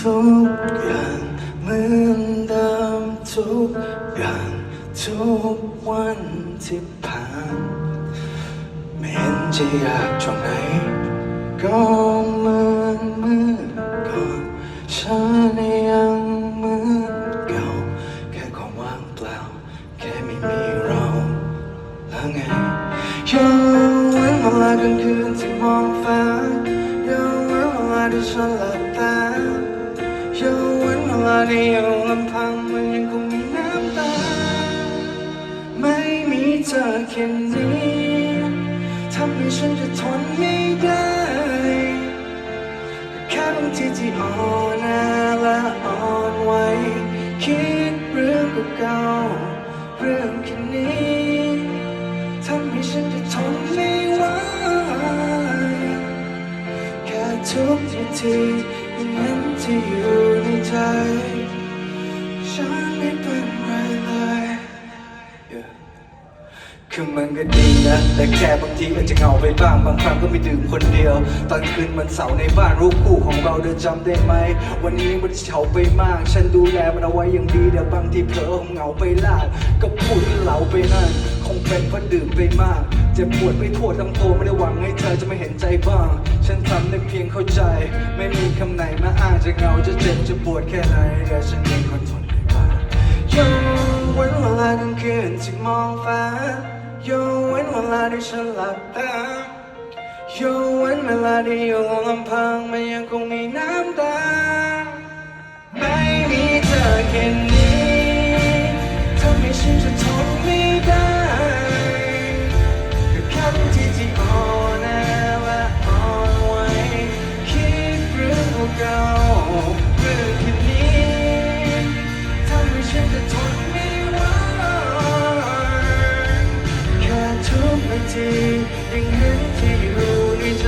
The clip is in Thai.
ทุกอย่างเหมือนเดิมทุกอย่างทุกวันที่ผ่านไม่เห็นจะยากตรงไหนก็เหมือนเมื่อก่อนฉันยังเหมือนเก่าแค่ความว่างเปล่า แค่ไม่มีเราแล้วไงยังเหมือนเวลากลางคืนที่มองฟ้ายังเหมือนเวลาที่ฉันหลับ เว้นเวลาที่อยู่ลำพังมันยังคงมีน้ำตา ไม่มีเธอแค่นี้ทำให้ฉันจะทนไม่ได้แค่บางทีที่อ่อนแอและอ่อนไหวคิดเรื่องเก่าเรื่องแค่นี้ทำให้ฉันจะทนไม่ไหวแค่ทุกที นั้นที่อยู่ในใจ ฉันไม่เป็น คือมันก็ดีนะ แต่แค่บางทีอาจจะเหงาไปบ้าง บางครั้งก็ไม่ดื่มคนเดียว ตอนคืนวันเสาร์ในบ้านรูปคู่ของเราเธอจำได้ไหม วันนี้มันเฉาไปมาก ฉันดูแลมันเอาไว้อย่างดีเดี๋ยวบางทีเผลอเหงาไปลากก็พูดเหลาไปนั่น คงเป็นเพราะดื่มไปมาก เจ็บปวดไปทั่วทั้งตัวไม่ได้หวังให้เธอจะไม่เห็นใจบ้าง ฉันทำได้เพียงเข้าใจ ไม่มีคำไหนมาอ้างจะเหงาจะเจ็บจะปวดแค่ไหนแต่ฉันเองคนทนไม่ไหวย้อนเว้นเวลากลางคืนที่มองฟ้าย้อน เว้นเวลาที่ฉันหลับตาอยู่วันเวลาที่อยู่ลำพังมันยังคงมีน้ำตา ไม่มีเธอแค่นี้ ทุกนทียังเห็นที่อยู่ในใจ